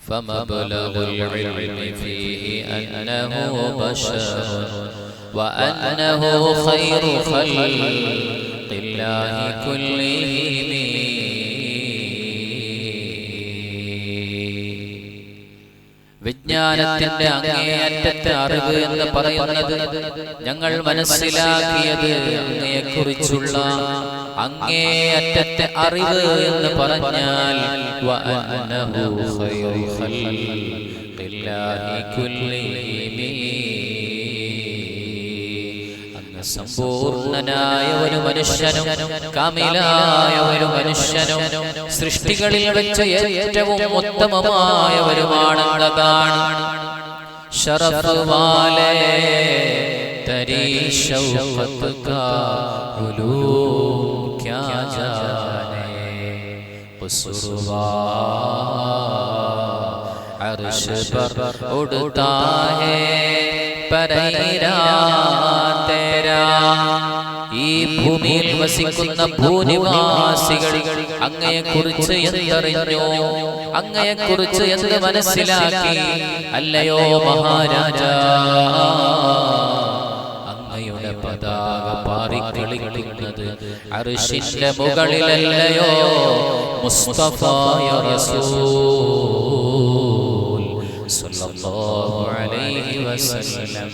فمبلغ العلم فيه أنه بشر وأنه خير خلق الله كلهم വിജ്ഞാനത്തിന്റെ അങ്ങേയറ്റത്തെ അറിവ് എന്ന് പറയുന്നത് ഞങ്ങൾ മനസ്സിലാക്കിയത് അങ്ങയെക്കുറിച്ചുള്ള അങ്ങേയറ്റത്തെ അറിവ് എന്ന് പറഞ്ഞാൽ. അങ്ങ് സമ്പൂർണനായ ഒരു മനുഷ്യനും കാമിലായ ഒരു മനുഷ്യനും സൃഷ്ടികളിൽ വെച്ച ഏറ്റവും ഉത്തമമായ ഒരു വാലേ തരീ ശൗഖത്ത് കാ ഉലൂം ക്യാ ജാനേ ഖുസ്റുവാ अर्श पर उड़ता है परैरा तेरा ഈ ഭൂമിയിൽ വസിക്കുന്ന ഭൂനിവാസികൾ അങ്ങയെ കുറിച്ച് എന്തറിഞ്ഞോ അങ്ങയെ കുറിച്ച് എന്ത് മനസ്സിലാക്കി അല്ലയോ മഹാരാജ അങ്ങയുടെ പതാക പാറിക്കളിക്കുന്നത് അർഷിന്റെ മുകളിലല്ലയോ മുസ്തഫായ റസൂൽ. സല്ലല്ലാഹു അലൈഹി വസല്ലം.